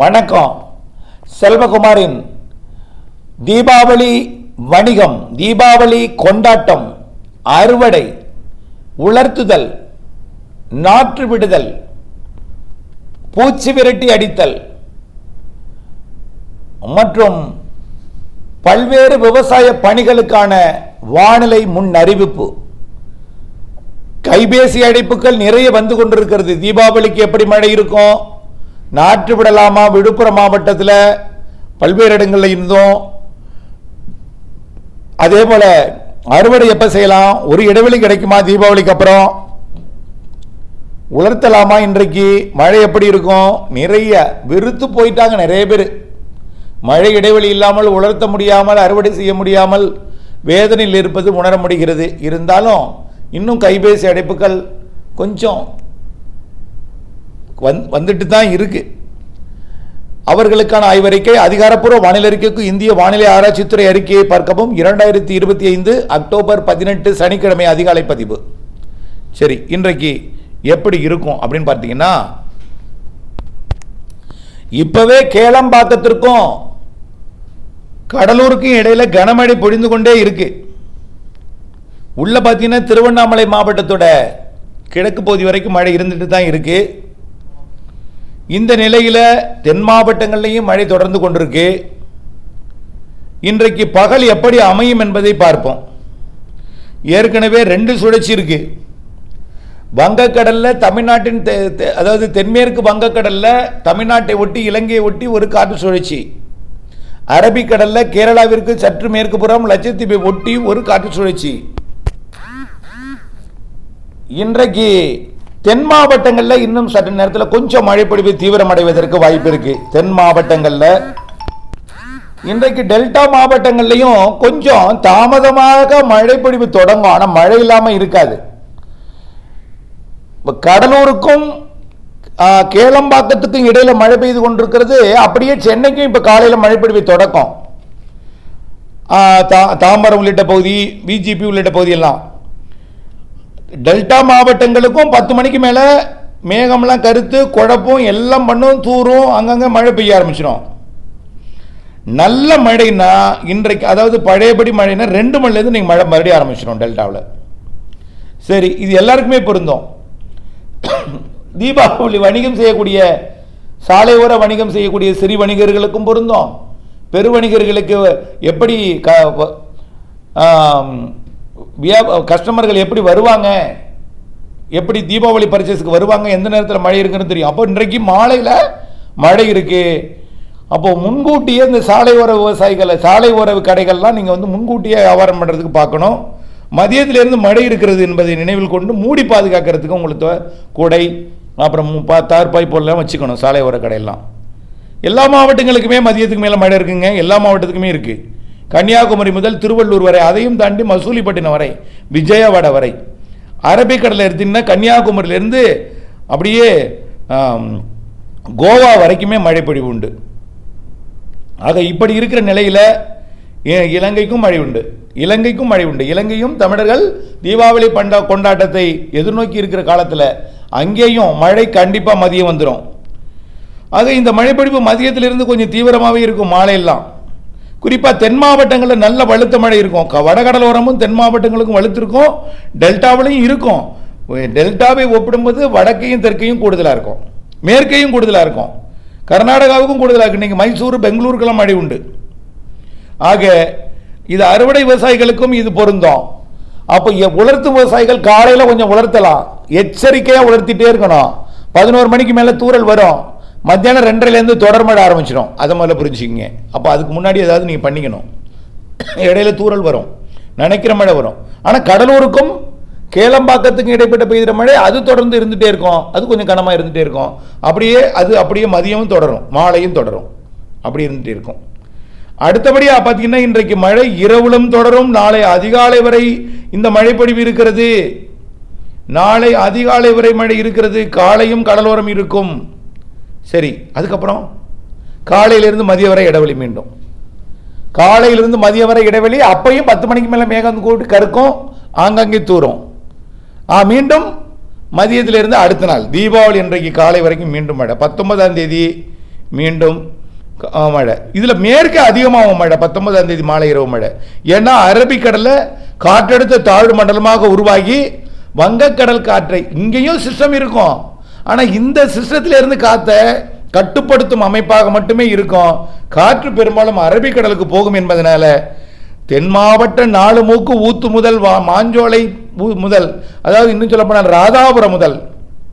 வணக்கம். செல்வகுமாரின் தீபாவளி வணிகம் தீபாவளி கொண்டாட்டம் அறுவடை உலர்த்துதல் நாற்று விடுதல் பூச்சி விரட்டி அடித்தல் மற்றும் பல்வேறு விவசாய பணிகளுக்கான வானிலை முன் அறிவிப்பு கைபேசி அழைப்புகள் நிறைய வந்து கொண்டிருக்கிறது. தீபாவளிக்கு எப்படி மழை இருக்கும்? நாற்று விடலாமா விழுப்புரம் மாவட்டத்தில் பல்வேறு இடங்களில் இருந்தோம் அதே போல் அறுவடை எப்போ செய்யலாம்? ஒரு இடைவெளி கிடைக்குமா தீபாவளிக்கு அப்புறம்? உலர்த்தலாமா இன்றைக்கு? மழை எப்படி இருக்கும்? நிறைய வெறுத்து போயிட்டாங்க நிறைய பேர். மழை இடைவெளி இல்லாமல் உலர்த்த முடியாமல் அறுவடை செய்ய முடியாமல் வேதனையில் இருப்பது உணர முடிகிறது. இருந்தாலும் இன்னும் கைபேசி அடைப்புகள் கொஞ்சம் வந் வந்துட்டு தான் இருக்கு. அவர்களுக்கான ஆய்வறிக்கை அதிகாரப்பூர்வ வானிலை அறிக்கைக்கு இந்திய வானிலை ஆராய்ச்சித்துறை அறிக்கையை பார்க்கவும் இரண்டாயிரத்தி இருபத்தி ஐந்து அக்டோபர் பதினெட்டு சனிக்கிழமை அதிகாலை பதிவு. சரி இன்றைக்கு எப்படி இருக்கும் அப்படின்னு பார்த்தீங்கன்னா இப்பவே கேளம்பாக்கத்திற்கும் கடலூருக்கும் இடையில கனமழை பொழிந்து கொண்டே இருக்கு. உள்ள பார்த்தீங்கன்னா திருவண்ணாமலை மாவட்டத்தோட கிழக்கு பகுதி வரைக்கும் மழை இருந்துட்டு தான் இருக்கு. இந்த நிலையில் தென் மாவட்டங்கள்லையும் மழை தொடர்ந்து கொண்டிருக்கு. இன்றைக்கு பகல் எப்படி அமையும் என்பதை பார்ப்போம். ஏற்கனவே ரெண்டு சுழற்சி இருக்கு. வங்கக்கடலில் தமிழ்நாட்டின் தெ- தெ- அதாவது தென்மேற்கு வங்கக்கடலில் தமிழ்நாட்டை ஒட்டி இலங்கையை ஒட்டி ஒரு காற்று சுழற்சி. அரபிக்கடலில் கேரளாவிற்கு சற்று மேற்கு புறம் லட்சத்தீவை ஒட்டி ஒரு காற்று சுழற்சி. இன்றைக்கு தென் மாவட்டங்களில் இன்னும் சற்று நேரத்தில் கொஞ்சம் மழைப்பொழிவு தீவிரமடைவதற்கு வாய்ப்பு இருக்கு. தென் மாவட்டங்களில் இன்றைக்கு டெல்டா மாவட்டங்கள்லையும் கொஞ்சம் தாமதமாக மழைப்பொழிவு தொடங்கும். ஆனால் மழை இல்லாமல் இருக்காது. இப்போ கடலூருக்கும் கேளம்பாக்கத்துக்கும் இடையில் மழை பெய்து கொண்டிருக்கிறது. அப்படியே சென்னைக்கும் இப்போ காலையில் மழைப்பொழிவு தொடக்கம். தா- தாம்பரம் உள்ளிட்ட பகுதி பிஜிபி உள்ளிட்ட பகுதியெல்லாம். டெல்டா மாவட்டங்களுக்கும் பத்து மணிக்கு மேலே மேகம்லாம் கருத்து குழப்பும் எல்லாம் பண்ணும் தூரும் அங்கங்கே மழை பெய்ய ஆரம்பிச்சிடும் நல்ல மழைன்னா இன்றைக்கு அதாவது பழையபடி மழைன்னா ரெண்டு மணிலேருந்து நீங்கள் மழை மறுபடியும் ஆரம்பிச்சிடும் டெல்டாவில். சரி இது எல்லாருக்குமே பொருந்தும். தீபாவளி வணிகம் செய்யக்கூடிய சாலையோர வணிகம் செய்யக்கூடிய சிறு வணிகர்களுக்கும் பொருந்தும். பெருவணிகர்களுக்கு எப்படி க வ- வியா- கஸ்டமர்கள் எப்படி வருவாங்க? எப்படி தீபாவளி பர்ச்சேஸ்க்கு வருவாங்க? எந்த நேரத்தில் மழை இருக்குன்னு தெரியும். அப்போ இன்றைக்கு மாலையில் மழை இருக்குது அப்போது முன்கூட்டியே இந்த சாலை உறவு விவசாயிகளை சாலை உறவு கடைகள்லாம் நீங்கள் வந்து முன்கூட்டியே வியாபாரம் பண்ணுறதுக்கு பார்க்கணும். மதியத்திலேருந்து மழை இருக்கிறது என்பதை நினைவில் கொண்டு மூடி பாதுகாக்கிறதுக்கு உங்களுக்கு கூடை குடை அப்புறம் பா தார்பாய் போலாம் வச்சுக்கணும் சாலை ஓர கடையெல்லாம். எல்லா மாவட்டங்களுக்குமே மதியத்துக்கு மேலே மழை இருக்குங்க. எல்லா மாவட்டத்துக்குமே இருக்குது கன்னியாகுமரி முதல் திருவள்ளூர் வரை அதையும் தாண்டி மசூலிப்பட்டினம் வரை விஜயவாடா வரை. அரபிக்கடலில் எடுத்தீங்கன்னா கன்னியாகுமரியிலேருந்து அப்படியே கோவா வரைக்குமே மழை பொழிவு உண்டு. ஆக இப்படி இருக்கிற நிலையில் இலங்கைக்கும் மழை உண்டு. இலங்கைக்கும் மழை உண்டு. இலங்கையும் தமிழர்கள் தீபாவளி பண்டா கொண்டாட்டத்தை எதிர்நோக்கி இருக்கிற காலத்தில் அங்கேயும் மழை கண்டிப்பாக மதியம் வந்துடும் ஆக இந்த மழைப்பொழிவு மதியத்திலிருந்து கொஞ்சம் தீவிரமாகவே இருக்கும் மாலையெல்லாம். குறிப்பாக தென் மாவட்டங்களில் நல்ல வலுத்த மழை இருக்கும். வடகடலோரமும் தென் மாவட்டங்களுக்கும் வலுத்திருக்கும். டெல்டாவிலையும் இருக்கும். டெல்டாவை ஒப்பிடும்போது வடக்கையும் தெற்கையும் கூடுதலாக இருக்கும். மேற்கையும் கூடுதலாக இருக்கும். கர்நாடகாவுக்கும் கூடுதலாக இருக்கும். நீங்கள் மைசூர் பெங்களூருக்கெல்லாம் மழை உண்டு. ஆக இது அறுவடை விவசாயிகளுக்கும் இது பொருந்தும். அப்போ உலர்த்து உலர்த்தும் விவசாயிகள் காலையில் கொஞ்சம் உலர்த்தலாம். எச்சரிக்கையாக உலர்த்திட்டே இருக்கணும். பதினோரு மணிக்கு மேலே தூறல் வரும். மத்தியானம் ரெண்டரைலேருந்து தொடர் மழை ஆரம்பிச்சிடும். அதை முதல்ல புரிஞ்சுக்கிங்க. அப்போ அதுக்கு முன்னாடி ஏதாவது நீங்கள் பண்ணிக்கணும். இடையில தூறல் வரும். நினைக்கிற மழை வரும். ஆனால் கடலூருக்கும் கேளம்பாக்கத்துக்கும் இடைப்பட்ட பெய்கிற மழை அது தொடர்ந்து இருந்துகிட்டே இருக்கும். அது கொஞ்சம் கனமாக இருந்துகிட்டே இருக்கும். அப்படியே அது அப்படியே மதியமும் தொடரும். மாலையும் தொடரும். அப்படி இருந்துகிட்டே இருக்கும். அடுத்தபடியாக பார்த்தீங்கன்னா இன்றைக்கு மழை இரவிலும் தொடரும். நாளை அதிகாலை வரை இந்த மழைப்பொழிவு இருக்கிறது. நாளை அதிகாலை வரை மழை இருக்கிறது. காலையும் கடலோரம் இருக்கும். சரி அதுக்கப்புறம் காலையிலிருந்து மதியம் வரை இடைவெளி மீண்டும். காலையிலிருந்து மதியம் வரை இடைவெளி அப்பையும் பத்து மணிக்கு மேலே மேகம் கூட்டு கருக்கும் ஆங்காங்கே தூரும். ஆ மீண்டும் மதியத்திலிருந்து அடுத்த நாள் தீபாவளி இன்றைக்கு காலை வரைக்கும் மீண்டும் மழை. பத்தொன்பதாம் தேதி மீண்டும் ஆ, மழை. இதில் மேற்கே அதிகமாகும் மழை பத்தொன்பதாம் தேதி மாலை இரவு மழை. ஏன்னா அரபிக்கடலில் காற்றெடுத்த தாழ்வு மண்டலமாக உருவாகி வங்கக்கடல் காற்றை இங்கேயும் சிஸ்டம் இருக்கும். ஆனால் இந்த சிஸ்டத்திலேருந்து காற்றை கட்டுப்படுத்தும் அமைப்பாக மட்டுமே இருக்கும். காற்று பெரும்பாலும் அரபிக்கடலுக்கு போகும் என்பதனால தென் மாவட்ட நாலு மூக்கு ஊத்து முதல் வா மாஞ்சோலை முதல் அதாவது இன்னும் சொல்லப்போனால் ராதாபுரம் முதல்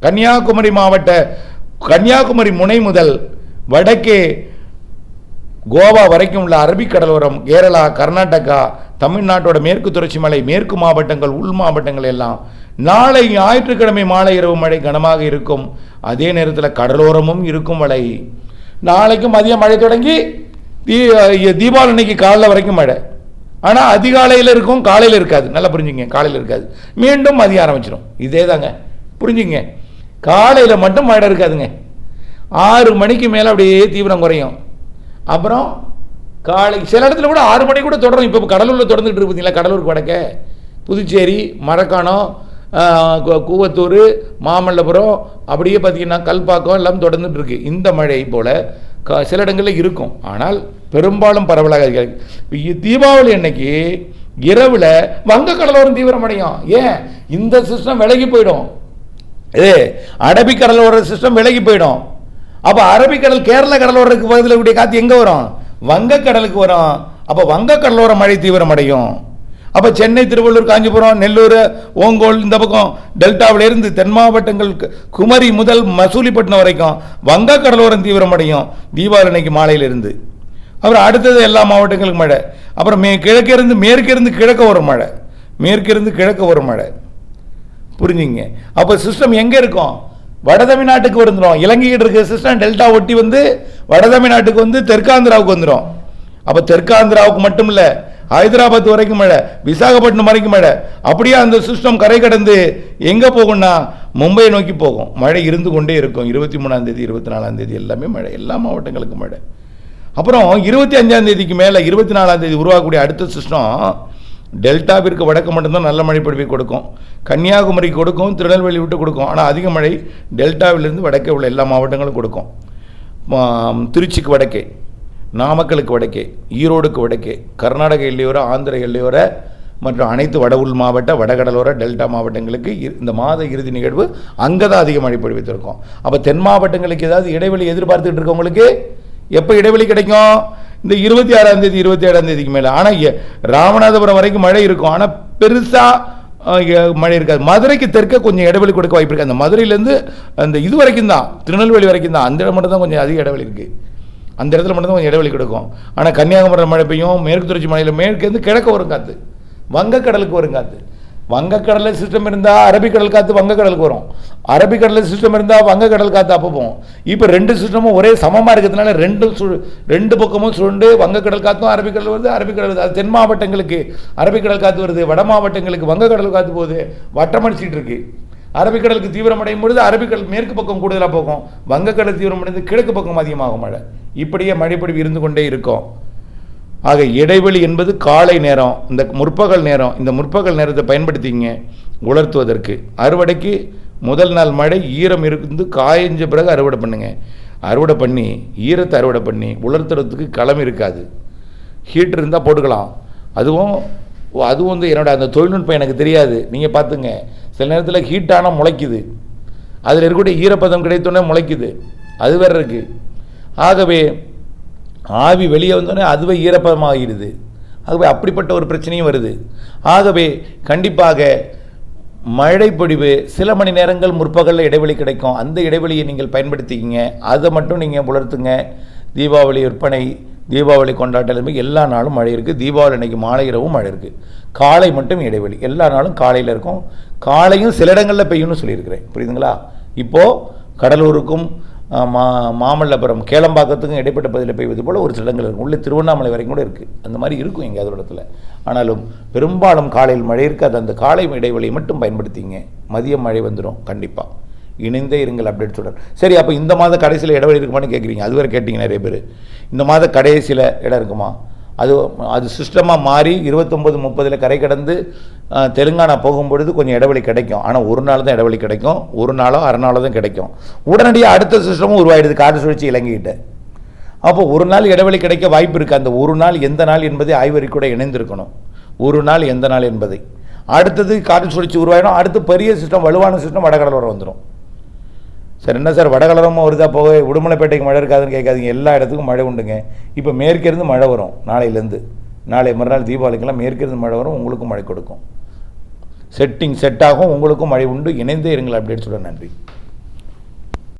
கன்னியாகுமரி மாவட்ட கன்னியாகுமரி முனை முதல் வடக்கே கோவா வரைக்கும் உள்ள அரபிக்கடலோரம் கேரளா கர்நாடகா தமிழ்நாட்டோட மேற்கு தொடர்ச்சி மலை மேற்கு மாவட்டங்கள் உள் மாவட்டங்கள் எல்லாம் நாளை ஞாயிற்றுக்கிழமை மாலை இரவு மழை கனமாக இருக்கும். அதே நேரத்தில் கடலோரமும் இருக்கும் மழை. நாளைக்கும் மதியம் மழை தொடங்கி தீ தீபாவளி அன்னைக்கு காலைல வரைக்கும் மழை. ஆனால் அதிகாலையில் இருக்கும் காலையில் இருக்காது. நல்லா புரிஞ்சுங்க காலையில் இருக்காது. மீண்டும் மதியம் ஆரம்பிச்சிடும் இதே தாங்க புரிஞ்சுங்க. காலையில் மட்டும் மழை இருக்காதுங்க. ஆறு மணிக்கு மேலே அப்படியே தீவிரம் குறையும். அப்புறம் காலை சில இடத்துல கூட ஆறு மணி கூட தொடரும். இப்போ கடலூரில் தொடர்ந்துட்டு இருப்பீங்களா கடலூர் வடக்க. புதுச்சேரி மரக்காணம் கூவத்தூர் மாமல்லபுரம் அப்படியே பார்த்தீங்கன்னா கல்பாக்கம் எல்லாம் தொடர்ந்துட்டுருக்கு. இந்த மழை போல் க சில இடங்களில் இருக்கும். ஆனால் பெரும்பாலும் பரவலாக இருக்காது. தீபாவளி அன்னைக்கு இரவில் வங்கக்கடலோரம் தீவிரமடையும் ஏன்? இந்த சிஸ்டம் விலகி போயிடும். ஏ அரபிக்கடலோர சிஸ்டம் விலகி போயிடும். அப்போ அரபிக்கடல் கேரள கடலோரத்துக்கு பகுதியில் கூடிய காற்று எங்கே வரும்? வங்கக்கடலுக்கு வரும். அப்போ வங்கக்கடலோர மழை தீவிரமடையும் அப்போ சென்னை திருவள்ளூர் காஞ்சிபுரம் நெல்லூர் ஓங்கோல் இந்த பக்கம் டெல்டாவிலிருந்து தென் மாவட்டங்கள் குமரி முதல் மசூலிப்பட்டினம் வரைக்கும் வங்கக்கடலோரம் தீவிரமடையும் தீபாவளி அன்னைக்கு மாலையிலிருந்து. அப்புறம் அடுத்தது எல்லா மாவட்டங்களுக்கும் மழை. அப்புறம் மே கிழக்கிருந்து மேற்கிருந்து கிழக்க வரும் மழை. மேற்கிருந்து கிழக்க வரும் மழை. புரிஞ்சுங்க. அப்போ சிஸ்டம் எங்கே இருக்கும்? வட தமிழ்நாட்டுக்கு வந்துடும் இலங்கையில் இருக்கிற சிஸ்டம் டெல்டா ஒட்டி வந்து வட தமிழ்நாட்டுக்கு வந்து தெற்காந்திராவுக்கு வந்துடும் அப்போ தெற்காந்திராவுக்கு மட்டும் இல்லை ஹைதராபாத் வரைக்கும் மழை விசாகப்பட்டினம் வரைக்கும் மழை. அப்படியே அந்த சிஸ்டம் கரை கடந்து எங்கே போகும்னா மும்பையை நோக்கி போகும். மழை இருந்து கொண்டே இருக்கும். இருபத்தி மூணாம் தேதி இருபத்தி நாலாம் தேதி எல்லாமே மழை. எல்லா மாவட்டங்களுக்கும் மழை. அப்புறம் இருபத்தி அஞ்சாம் தேதிக்கு மேலே இருபத்தி நாலாம் தேதி உருவாகக்கூடிய அடுத்த சிஸ்டம் டெல்டாவிற்கு வடக்கு மட்டும்தான் நல்ல மழை பொழிவை கொடுக்கும். கன்னியாகுமரி கொடுக்கும் திருநெல்வேலி விட்டு கொடுக்கும். ஆனால் அதிக மழை டெல்டாவிலிருந்து வடக்கே உள்ள எல்லா மாவட்டங்களும் கொடுக்கும். திருச்சிக்கு வடக்கே. நாமக்கலுக்கு வடக்கே ஈரோடுக்கு வடக்கே கர்நாடக எல்லையோர ஆந்திர எல்லையோர மற்றும் அனைத்து வட உள் மாவட்ட வடகடலோர டெல்டா மாவட்டங்களுக்கு இ- இந்த மாத இறுதி நிகழ்வு அங்கே தான் அதிக மழை பொழிவு அப்போ தென் மாவட்டங்களுக்கு ஏதாவது இடைவெளி எதிர்பார்த்துட்டு இருக்கவங்களுக்கு எப்போ இடைவெளி கிடைக்கும்? இந்த இருபத்தி ஆறாம் தேதி இருபத்தி ஏழாம் தேதிக்கு மேலே. ஆனால் ராமநாதபுரம் வரைக்கும் மழை இருக்கும். ஆனால் பெருசாக மழை இருக்காது. மதுரைக்கு தெற்க கொஞ்சம் இடைவெளி கொடுக்க வாய்ப்பு இருக்குது அந்த மதுரையிலேருந்து அந்த இது வரைக்கும் தான் திருநெல்வேலி வரைக்கும் தான் அந்த இடம் மட்டும் தான் கொஞ்சம் அதிக இடைவெளி இருக்குது அந்த இடத்துல மட்டும் தான் கொஞ்சம் இடைவெளி கொடுக்கும். ஆனால் கன்னியாகுமரி மழை பெய்யும் மேற்கு தொடர்ச்சி மலையில் மேற்கேருந்து கிழக்க வரும் காற்று வங்கக்கடலுக்கு வரும் காற்று வங்கக்கடலில் சிஸ்டம் இருந்தால் அரபிக்கடல் காற்று வங்கக்கடலுக்கு வரும். அரபிக்கடலில் சிஸ்டம் இருந்தால் வங்கக்கடல் காற்று அப்போ போகும். இப்போ ரெண்டு சிஸ்டமும் ஒரே சமமாக இருக்கிறதுனால ரெண்டும் சு ரெண்டு பக்கமும் சுருண்டு வங்கக்கடல் காற்றும் அரபிக்கடல் வருது அரபிக்கடல் வருது. அது தென் மாவட்டங்களுக்கு அரபிக்கடல் காற்று வருது வட மாவட்டங்களுக்கு வங்கக்கடல் காற்று போகுது. வட்டமடிச்சிட்டு இருக்குது அரபிக்கடலுக்கு தீவிரமடையும் பொழுது அரபிக்கடல் மேற்கு பக்கம் கூடுதலாக போகும். வங்கக்கடல் தீவிரமடைந்து கிழக்கு பக்கம் அதிகமாகும் மழை. இப்படியே மழைப்பொழிவு இருந்து கொண்டே இருக்கும். ஆக இடைவெளி என்பது காலை நேரம். இந்த முற்பகல் நேரம். இந்த முற்பகல் நேரத்தை பயன்படுத்திங்க. உலர்த்துவதற்கு. அறுவடைக்கு முதல் நாள் மழை ஈரம் இருந்து காய்ஞ்ச பிறகு அறுவடை பண்ணுங்கள் அறுவடை பண்ணி ஈரத்தை அறுவடை பண்ணி உலர்த்துறதுக்கு களம் இருக்காது. ஹீட்டர் இருந்தால் போட்டுக்கலாம். அதுவும் அதுவும் வந்து என்னோட அந்த தொழில்நுட்பம் எனக்கு தெரியாது. நீங்கள் பார்த்துங்க. சில நேரத்தில் ஹீட்டானால் முளைக்குது. அதில் இருக்கக்கூடிய ஈரப்பதம் கிடைத்தோடனே முளைக்குது. அது வேற இருக்குது ஆகவே ஆவி வெளியே வந்தோடனே அதுவே ஈரப்பதமாகிடுது. ஆகவே அப்படிப்பட்ட ஒரு பிரச்சனையும் வருது. ஆகவே கண்டிப்பாக மழை பொழிவு சில மணி நேரங்கள் முற்பகலில் இடைவெளி கிடைக்கும். அந்த இடைவெளியை நீங்கள் பயன்படுத்திக்கிங்க. அதை மட்டும் நீங்கள் உலர்த்துங்க தீபாவளி விற்பனை தீபாவளி கொண்டாட்டம் எல்லா நாளும் மழை இருக்குது தீபாவளி அன்றைக்கி மாலை இரவும் மழை இருக்குது காலை மட்டும் இடைவெளி. எல்லா நாளும் காலையில் இருக்கும். காலையும் சில இடங்களில் பெய்யும்னு சொல்லியிருக்கிறேன். புரியுதுங்களா? இப்போது கடலூருக்கும் மா மாமல்லபுரம் கேளம்பாக்கத்துக்கும் இடைப்பட்ட பகுதியில் பெய்வது போல் ஒரு சில இடங்கள் இருக்கும் உள்ளே திருவண்ணாமலை வரைக்கும் கூட இருக்குது அந்த மாதிரி இருக்கும் எங்கேயாவது ஒரு இடத்துல. ஆனாலும் பெரும்பாலும் காலையில் மழை இருக்குது. அது அந்த காலை இடைவெளியை மட்டும் பயன்படுத்திங்க. மதியம் மழை வந்துடும் கண்டிப்பாக இணைந்தே இருங்கள் அப்டேட் சொல்கிறேன் சரி அப்போ இந்த மாத கடைசியில் இடைவெளி இருக்குமான்னு கேட்குறீங்க அது வேறு கேட்டிங்க நிறைய பேர். இந்த மாத கடைசியில் இடம் இருக்குமா? அது அது சிஸ்டமாக மாறி இருபத்தொம்பது முப்பதில் கரை கடந்து தெலுங்கானா போகும்பொழுது கொஞ்சம் இடைவெளி கிடைக்கும். ஆனால் ஒரு நாள் தான் இடைவெளி கிடைக்கும். ஒரு நாளோ அரை நாளோ தான் கிடைக்கும். உடனடியாக அடுத்த சிஸ்டமும் உருவாயிடுது காற்று சுழற்சி இலங்கைக்கிட்ட அப்போ ஒரு நாள் இடைவெளி கிடைக்க வாய்ப்பு இருக்குது அந்த ஒரு நாள் எந்த நாள் என்பதை ஆய்வறி கூட இணைந்திருக்கணும். ஒரு நாள் எந்த நாள் என்பதை. அடுத்தது காற்று சுழற்சி உருவாயிடும். அடுத்து பெரிய சிஸ்டம் வலுவான சிஸ்டம் வடகடலோரம் வந்துடும் சார் என்ன சார் வடகலரமாக வருதா போக உடுமலைப்பேட்டைக்கு மழை இருக்காதுன்னு கேட்காதீங்க. எல்லா இடத்துக்கும் மழை உண்டுங்க. இப்போ மேற்கிருந்து மழை வரும் நாளையிலேருந்து. நாளை மறுநாள் தீபாவளிக்கெல்லாம் மேற்கிருந்து மழை வரும் உங்களுக்கும் மழை கொடுக்கும். செட்டிங் செட் ஆகும் உங்களுக்கும் மழை உண்டு இணைந்தே இருங்கள் அப்படின்னு சொல்ல நன்றி.